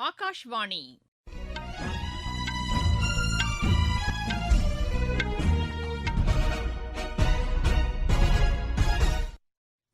ஆகாஷ்வாணி.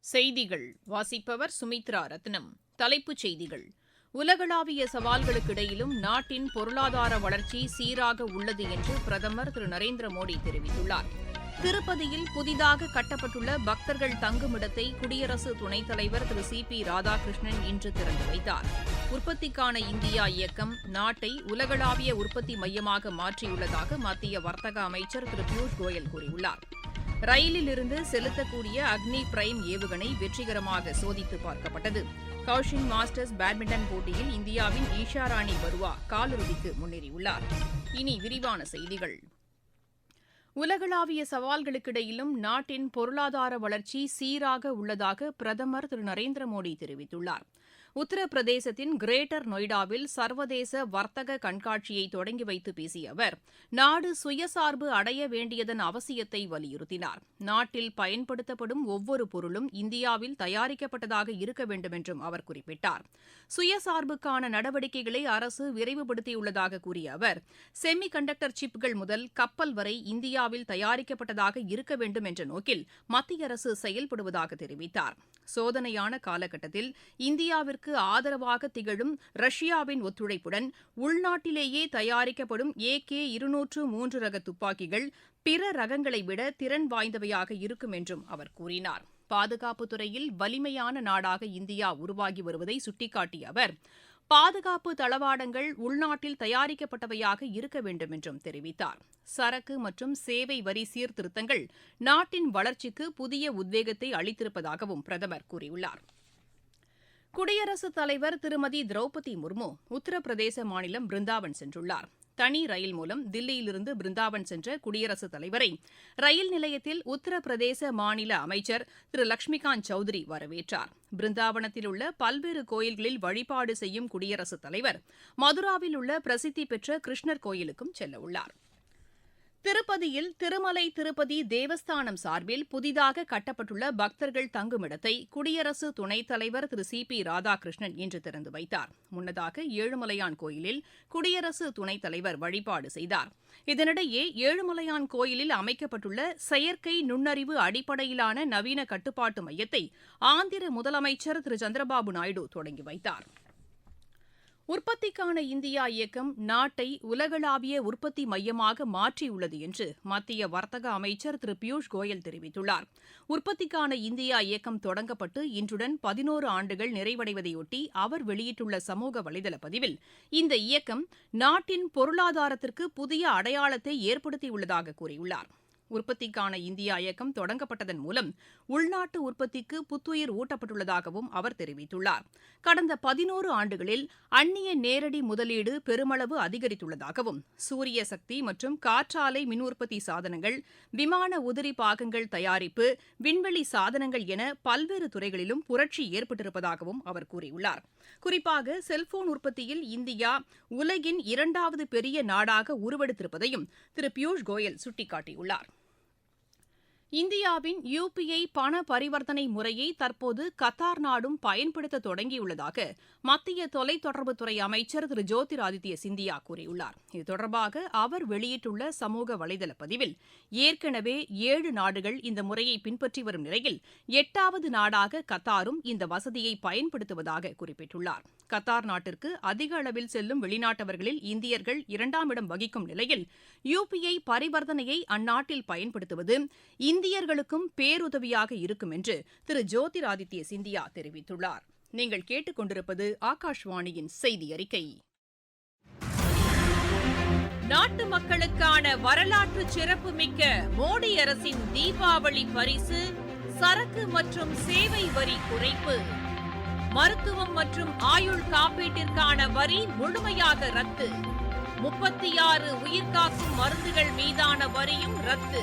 செய்திகள். வாசிப்பவர் சுமித்ரா ரத்னம். தலைப்புச் செய்திகள். உலகளாவிய சவால்களுக்கிடையிலும் நாட்டின் பொருளாதார வளர்ச்சி சீராக உள்ளது என்று பிரதமர் திரு. நரேந்திர மோடி தெரிவித்துள்ளார். திருப்பதியில் புதிதாக கட்டப்பட்டுள்ள பக்தர்கள் தங்குமிடத்தை குடியரசு துணைத் தலைவர் திரு சி பி ராதாகிருஷ்ணன் இன்று திறந்து வைத்தார். உற்பத்திக்கான இந்தியா இயக்கம் நாட்டை உலகளாவிய உற்பத்தி மையமாக மாற்றியுள்ளதாக மத்திய வர்த்தக அமைச்சர் திரு பியூஷ் கோயல் கூறியுள்ளார். ரயிலில் இருந்து செலுத்தக்கூடிய அக்னி பிரைம் ஏவுகணை வெற்றிகரமாக சோதித்து பார்க்கப்பட்டது. கவுஷின் மாஸ்டர்ஸ் பேட்மிண்டன் போட்டியில் இந்தியாவின் ஈஷா ராணி பருவா காலிறுதிக்கு முன்னேறியுள்ளார். இனி விரிவான செய்திகள். உலகளாவிய சவால்களுக்கிடையிலும் நாட்டின் பொருளாதார வளர்ச்சி சீராக உள்ளதாக பிரதமர் திரு. நரேந்திர மோடி தெரிவித்துள்ளார். உத்தரப்பிரதேசத்தின் கிரேட்டர் நொய்டாவில் சர்வதேச வர்த்தக கண்காட்சியை தொடங்கி வைத்து பேசிய அவர் நாடு சுயசார்பு அடைய வேண்டியதன் அவசியத்தை வலியுறுத்தினார். நாட்டில் பயன்படுத்தப்படும் ஒவ்வொரு பொருளும் இந்தியாவில் தயாரிக்கப்பட்டதாக இருக்க வேண்டும் என்றும் அவர் குறிப்பிட்டார். சுயசார்புக்கான நடவடிக்கைகளை அரசு விரைவுபடுத்தியுள்ளதாக கூறிய அவர் செமி கண்டக்டர் சிப்புகள் முதல் கப்பல் வரை இந்தியா இந்தியாவில் தயாரிக்கப்பட்டதாக இருக்க வேண்டும் என்ற நோக்கில் மத்திய அரசு செயல்படுவதாக தெரிவித்தார். சோதனையான காலகட்டத்தில் இந்தியாவிற்கு ஆதரவாக திகழும் ரஷ்யாவின் ஒத்துழைப்புடன் உள்நாட்டிலேயே தயாரிக்கப்படும் ஏ கே இருநூற்று மூன்று ரக துப்பாக்கிகள் பிற ரகங்களை விட திறன் வாய்ந்தவையாக இருக்கும் என்றும் அவர் கூறினார். பாதுகாப்புத் துறையில் வலிமையான நாடாக இந்தியா உருவாகி வருவதை சுட்டிக்காட்டிய அவர் பாதுகாப்பு தளவாடங்கள் உள்நாட்டில் தயாரிக்கப்பட்டவையாக இருக்க வேண்டும் என்றும் தெரிவித்தார். சரக்கு மற்றும் சேவை வரி சீர்திருத்தங்கள் நாட்டின் வளர்ச்சிக்கு புதிய உத்வேகத்தை அளித்திருப்பதாகவும் பிரதமர் கூறியுள்ளார். குடியரசுத் தலைவர் திருமதி திரௌபதி முர்மு உத்தரப்பிரதேச மாநிலம் பிருந்தாவன் சென்றுள்ளார். தனி ரயில் மூலம் தில்லியிலிருந்து பிருந்தாவன் சென்ற குடியரசுத் தலைவரை ரயில் நிலையத்தில் உத்தரப்பிரதேச மாநில அமைச்சர் திரு. லட்சுமிகாந்த் சௌத்ரி வரவேற்றார். பிருந்தாவனத்தில் உள்ள பல்வேறு கோயில்களில் வழிபாடு செய்யும் குடியரசுத் தலைவர் மதுராவில் உள்ள பிரசித்தி பெற்ற கிருஷ்ணர் கோயிலுக்கும் செல்லவுள்ளார். திருப்பதியில் திருமலை திருப்பதி தேவஸ்தானம் சார்பில் புதிதாக கட்டப்பட்டுள்ள பக்தர்கள் தங்குமிடத்தை குடியரசு துணைத் தலைவர் திரு சி பி ராதாகிருஷ்ணன் இன்று திறந்து வைத்தார். முன்னதாக ஏழுமலையான் கோயிலில் குடியரசு துணைத் தலைவர் வழிபாடு செய்தார். இதனிடையே ஏழுமலையான் கோயிலில் அமைக்கப்பட்டுள்ள செயற்கை நுண்ணறிவு அடிப்படையிலான நவீன கட்டுப்பாட்டு மையத்தை ஆந்திர முதலமைச்சர் திரு. சந்திரபாபு நாயுடு தொடங்கி வைத்தார். உற்பத்திக்கான இந்தியா இயக்கம் நாட்டை உலகளாவிய உற்பத்தி மையமாக மாற்றியுள்ளது என்று மத்திய வர்த்தக அமைச்சர் திரு பியூஷ் கோயல் தெரிவித்துள்ளார். உற்பத்திக்கான இந்தியா இயக்கம் தொடங்கப்பட்டு இன்றுடன் பதினோரு ஆண்டுகள் நிறைவடைவதையொட்டி அவர் வெளியிட்டுள்ள சமூக வலைதள பதிவில் இந்த இயக்கம் நாட்டின் பொருளாதாரத்திற்கு புதிய அடையாளத்தை ஏற்படுத்தியுள்ளதாக கூறியுள்ளார். உற்பத்திக்கான இந்தியா இயக்கம் தொடங்கப்பட்டதன் மூலம் உள்நாட்டு உற்பத்திக்கு புத்துயிர் ஊட்டப்பட்டுள்ளதாகவும் அவர் தெரிவித்துள்ளார். கடந்த பதினோரு ஆண்டுகளில் அந்நிய நேரடி முதலீடு பெருமளவு அதிகரித்துள்ளதாகவும் சூரிய சக்தி மற்றும் காற்றாலை மின் உற்பத்தி சாதனங்கள் விமான உதிரி பாகங்கள் தயாரிப்பு விண்வெளி சாதனங்கள் என பல்வேறு துறைகளிலும் புரட்சி ஏற்பட்டிருப்பதாகவும் அவர் கூறியுள்ளார். குறிப்பாக செல்போன் உற்பத்தியில் இந்தியா உலகின் இரண்டாவது பெரிய நாடாக உருவெடுத்திருப்பதையும் திரு பியூஷ் கோயல் சுட்டிக்காட்டியுள்ளார். இந்தியாவின் யுபிஐ பண பரிவர்த்தனை முறையை தற்போது கத்தார் நாடும் பயன்படுத்த தொடங்கியுள்ளதாக மத்திய தொலைத்தொடர்புத்துறை அமைச்சர் திரு ஜோதிர் ஆதித்ய சிந்தியா கூறியுள்ளார். இது தொடர்பாக அவர் வெளியிட்டுள்ள சமூக வலைதள பதிவில் ஏற்கனவே ஏழு நாடுகள் இந்த முறையை பின்பற்றி வரும் நிலையில் எட்டாவது நாடாக கத்தாரும் இந்த வசதியை பயன்படுத்துவதாக குறிப்பிட்டுள்ளார். கத்தார் நாட்டிற்கு அதிக அளவில் செல்லும் வெளிநாட்டவர்களில் இந்தியர்கள் இரண்டாம் இடம் வகிக்கும் நிலையில் யுபிஐ பரிவர்த்தனையை அந்நாட்டில் பயன்படுத்துவது இந்தியர்களுக்கும் பேருதவியாக இருக்கும் என்று திரு ஜோதிராதித்ய சிந்தியா தெரிவித்துள்ளார். நீங்கள் கேட்டுக்கொண்டிருப்பது ஆகாஷ்வாணியின் செய்தி அறிக்கை நாட்டு மக்களுக்கான வரலாற்று சிறப்புமிக்க மோடி அரசின் தீபாவளி பரிசு சரக்கு மற்றும் சேவை வரி குறைப்பு மருத்துவம் மற்றும் ஆயுள் காப்பீட்டிற்கான வரி முழுமையாக ரத்து முப்பத்தி ஆறு உயிர்காக்கும் மருந்துகள் மீதான வரியும் ரத்து.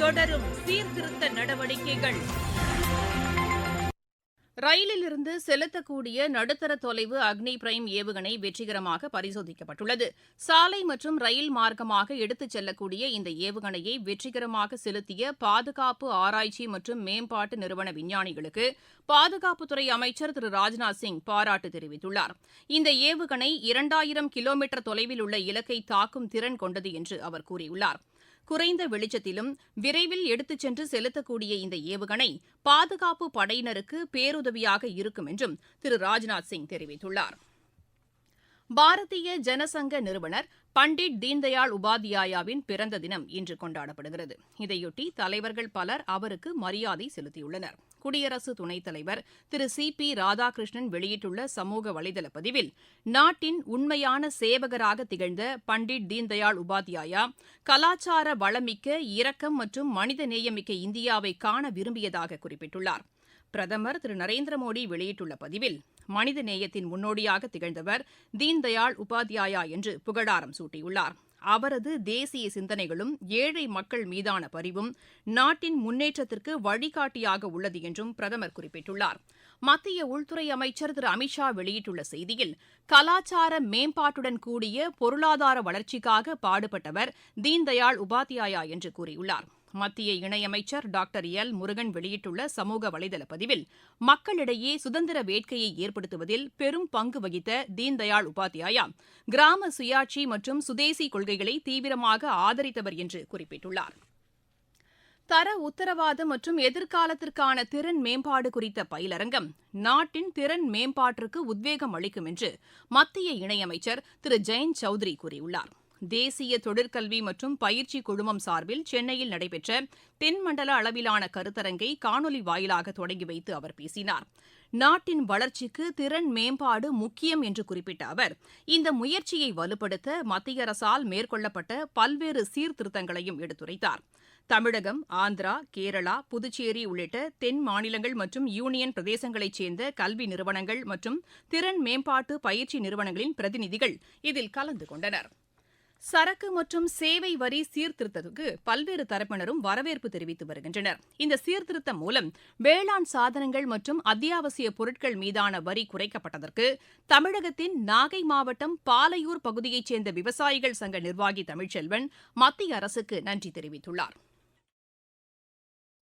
தொடரும் சீர்திருத்த நடவடிக்கைகள். ரயிலில் இருந்து செலுத்தக்கூடிய நடுத்தர தொலைவு அக்னி பிரைம் ஏவுகணை வெற்றிகரமாக பரிசோதிக்கப்பட்டுள்ளது. சாலை மற்றும் ரயில் மார்க்கமாக எடுத்துச் செல்லக்கூடிய இந்த ஏவுகணையை வெற்றிகரமாக செலுத்திய பாதுகாப்பு ஆராய்ச்சி மற்றும் மேம்பாட்டு நிறுவன விஞ்ஞானிகளுக்கு பாதுகாப்புத்துறை அமைச்சர் திரு ராஜ்நாத் சிங் பாராட்டு தெரிவித்துள்ளார். இந்த ஏவுகணை இரண்டாயிரம் கிலோமீட்டர் தொலைவில் உள்ள இலக்கை தாக்கும் திறன் கொண்டது என்று அவர் கூறியுள்ளார். குறைந்த வெளிச்சத்திலும் விரைவில் எடுத்துச் சென்று செலுத்தக்கூடிய இந்த ஏவுகணை பாதுகாப்பு படையினருக்கு பேருதவியாக இருக்கும் என்றும் திரு. ராஜ்நாத் சிங் தெரிவித்துள்ளார். பாரதிய ஜனசங்க நிறுவனர் பண்டிட் தீன்தயாள் உபாத்யாயாவின் பிறந்த தினம் இன்று கொண்டாடப்படுகிறது. இதையொட்டி தலைவர்கள் பலர் அவருக்கு மரியாதை செலுத்தியுள்ளனர். குடியரசு துணைத் தலைவர் திரு சி. பி. ராதாகிருஷ்ணன் வெளியிட்டுள்ள சமூக வலைதள பதிவில் நாட்டின் உண்மையான சேவகராக திகழ்ந்த பண்டிட் தீன்தயாள் உபாத்யாயா கலாச்சார வளமிக்க இரக்கம் மற்றும் மனித நேயமிக்க இந்தியாவை காண விரும்பியதாக குறிப்பிட்டுள்ளார். பிரதமர் திரு. நரேந்திர மோடி வெளியிட்டுள்ள பதிவில் மனித நேயத்தின் முன்னோடியாக திகழ்ந்தவர் தீன்தயாள் உபாத்யாயா என்று புகழாரம் சூட்டியுள்ளார். அவரது தேசிய சிந்தனைகளும் ஏழை மக்கள் மீதான பரிவும் நாட்டின் முன்னேற்றத்திற்கு வழிகாட்டியாக உள்ளது என்றும் பிரதமர் குறிப்பிட்டுள்ளார். மத்திய உள்துறை அமைச்சர் திரு. அமித்ஷா வெளியிட்டுள்ள செய்தியில் கலாச்சார மேம்பாட்டுடன் கூடிய பொருளாதார வளர்ச்சிக்காக பாடுபட்டவர் தீன்தயாள் உபாத்யாயா என்று கூறியுள்ளார். மத்திய இணையமைச்சர் டாக்டர் எல். முருகன் வெளியிட்டுள்ள சமூக வலைதள பதிவில் மக்களிடையே சுதந்திர வேட்கையை ஏற்படுத்துவதில் பெரும் பங்கு வகித்த தீன்தயாள் உபாத்யாயா கிராம சுயாட்சி மற்றும் சுதேசி கொள்கைகளை தீவிரமாக ஆதரித்தவர் என்று குறிப்பிட்டுள்ளார். தர உத்தரவாதம் மற்றும் எதிர்காலத்திற்கான திறன் மேம்பாடு குறித்த பயிலரங்கம் நாட்டின் திறன் மேம்பாட்டிற்கு உத்வேகம் அளிக்கும் என்று மத்திய இணையமைச்சர் திரு. ஜெயந்த் சௌத்ரி கூறியுள்ளார். தேசிய தொழிற்கல்வி மற்றும் பயிற்சி குழுமம் சார்பில் சென்னையில் நடைபெற்ற தென்மண்டல அளவிலான கருத்தரங்கை காணொலி வாயிலாக தொடங்கி வைத்து அவர் பேசினார். நாட்டின் வளர்ச்சிக்கு திறன் மேம்பாடு முக்கியம் என்று குறிப்பிட்ட அவர் இந்த முயற்சியை வலுப்படுத்த மத்திய அரசால் மேற்கொள்ளப்பட்ட பல்வேறு சீர்திருத்தங்களையும் எடுத்துரைத்தார். தமிழகம் ஆந்திரா கேரளா புதுச்சேரி உள்ளிட்ட தென் மாநிலங்கள் மற்றும் யூனியன் பிரதேசங்களைச் சேர்ந்த கல்வி நிறுவனங்கள் மற்றும் திறன் மேம்பாட்டு பயிற்சி நிறுவனங்களின் பிரதிநிதிகள் இதில் கலந்து கொண்டனர். சரக்கு மற்றும் சேவை வரி சீர்திருத்தத்துக்கு பல்வேறு தரப்பினரும் வரவேற்பு தெரிவித்து வருகின்றனர். இந்த சீர்திருத்தம் மூலம் வேளாண் சாதனங்கள் மற்றும் அத்தியாவசிய பொருட்கள் மீதான வரி குறைக்கப்பட்டதற்கு தமிழகத்தின் நாகை மாவட்டம் பாலையூர் பகுதியைச் சேர்ந்த விவசாயிகள் சங்க நிர்வாகி தமிழ்ச்செல்வன் மத்திய அரசுக்கு நன்றி தெரிவித்துள்ளார்.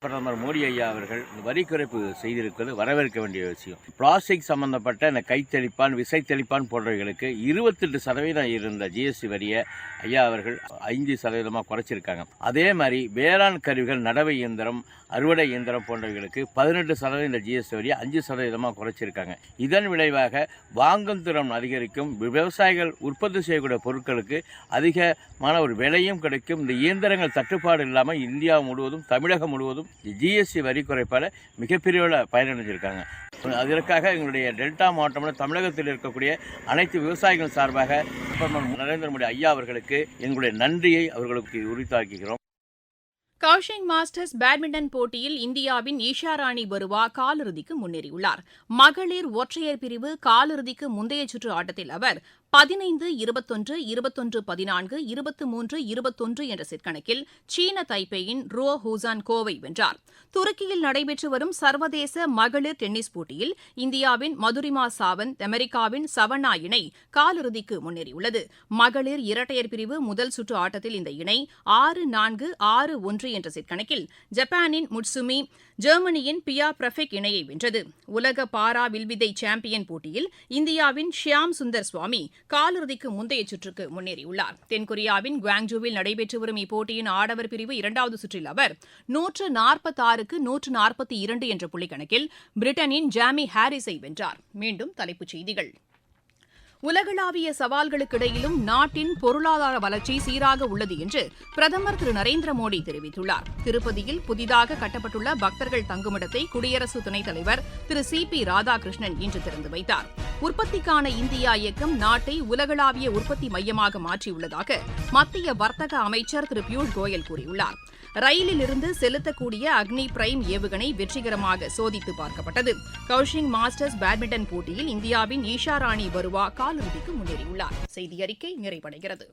பிரதமர் மோடி ஐயா அவர்கள் இந்த வரி குறைப்பு செய்திருப்பது வரவேற்க வேண்டிய விஷயம். பிளாஸ்டிக் சம்பந்தப்பட்ட இந்த கைத்தெளிப்பான் விசைத்தெளிப்பான் போன்றவைகளுக்கு இருபத்தெட்டு சதவீதம் இருந்த ஜிஎஸ்டி வரியை ஐயா அவர்கள் ஐந்து சதவீதமாக குறைச்சிருக்காங்க. அதே மாதிரி வேளாண் கருவிகள் நடவை இயந்திரம் அறுவடை இயந்திரம் போன்றவைகளுக்கு பதினெட்டு சதவீதம் இந்த ஜிஎஸ்டி வரியை அஞ்சு சதவீதமாக குறைச்சிருக்காங்க. இதன் விளைவாக வாங்கும் திறன் அதிகரிக்கும் விவசாயிகள் உற்பத்தி செய்யக்கூடிய பொருட்களுக்கு அதிகமான ஒரு விலையும் கிடைக்கும். இந்த இயந்திரங்கள் தட்டுப்பாடு இல்லாமல் இந்தியா முழுவதும் தமிழகம் முழுவதும் ஜிஎஸ்டி வரி குறைப்பால் மிகப்பெரிய பயனடைஞ்சிருக்காங்க. அதற்காக எங்களுடைய டெல்டா மாவட்டம்ல தமிழகத்தில் இருக்கக்கூடிய அனைத்து விவசாயிகள் சார்பாக பிரதமர் நரேந்திர மோடி ஐயா அவர்களுக்கு எங்களுடைய நன்றியை அவர்களுக்கு உரித்தாக்குகிறோம். கவுஷிங் மாஸ்டர்ஸ் பேட்மிண்டன் போட்டியில் இந்தியாவின் ஈஷா ராணி பருவா காலிறுதிக்கு முன்னேறியுள்ளார். மகளிர் ஒற்றையர் பிரிவு காலிறுதிக்கு முந்தைய சுற்று ஆட்டத்தில் அவர் பதினைந்து இருபத்தொன்று இருபத்தொன்று பதினான்கு இருபத்து மூன்று இருபத்தொன்று என்ற செட் கணக்கில் சீன தைப்பேயின் ரோ ஹூசான் கோவை வென்றார். துருக்கியில் நடைபெற்று வரும் சர்வதேச மகளிர் டென்னிஸ் போட்டியில் இந்தியாவின் மதுரிமா சாவந்த் அமெரிக்காவின் சவனா இணை காலிறுதிக்கு முன்னேறியுள்ளது. மகளிர் இரட்டையர் பிரிவு முதல் சுற்று ஆட்டத்தில் இந்த இணை ஆறு நான்கு ஆறு ஒன்று என்ற செட் கணக்கில் ஜப்பானின் முட்சுமி ஜெர்மனியின் பியா பிரஃபெக் இணையை வென்றது. உலக பாரா வில்வித்தை சாம்பியன் போட்டியில் இந்தியாவின் ஷியாம் சுந்தர் சுவாமி காலிறுதிக்கு முந்தைய சுற்றுக்கு முன்னேறியுள்ளார். தென்கொரியாவின் குவாங்ஜூவில் நடைபெற்று வரும் இப்போட்டியின் ஆடவர் பிரிவு இரண்டாவது சுற்றில் அவர் நூற்று நாற்பத்தாறுக்கு நூற்று நாற்பத்தி இரண்டு என்ற புள்ளிக்கணக்கில் பிரிட்டனின் ஜாமி ஹாரிஸை வென்றார். மீண்டும் தலைப்புச் செய்திகள். உலகளாவிய சவால்களுக்கிடையிலும் நாட்டின் பொருளாதார வளர்ச்சி சீராக உள்ளது என்று பிரதமர் திரு நரேந்திர மோடி தெரிவித்துள்ளார். திருப்பதியில் புதிதாக கட்டப்பட்டுள்ள பக்தர்கள் தங்குமிடத்தை குடியரசு துணைத் தலைவர் திரு சி பி ராதாகிருஷ்ணன் இன்று திறந்து வைத்தார். உற்பத்திக்கான இந்தியா இயக்கம் நாட்டை உலகளாவிய உற்பத்தி மையமாக மாற்றியுள்ளதாக மத்திய வர்த்தக அமைச்சர் திரு பியூஷ் கோயல் கூறியுள்ளார். ரயிலிலிருந்து செலுத்தக்கூடிய அக்னி பிரைம் ஏவுகணை வெற்றிகரமாக சோதித்து பார்க்கப்பட்டது. கௌஷிங் மாஸ்டர்ஸ் பேட்மிண்டன் போட்டியில் இந்தியாவின் ஈஷா ராணி வருவா காலிறுதிக்கு முன்னேறியுள்ளார். செய்தி அறிக்கை நிறைவடைகிறது.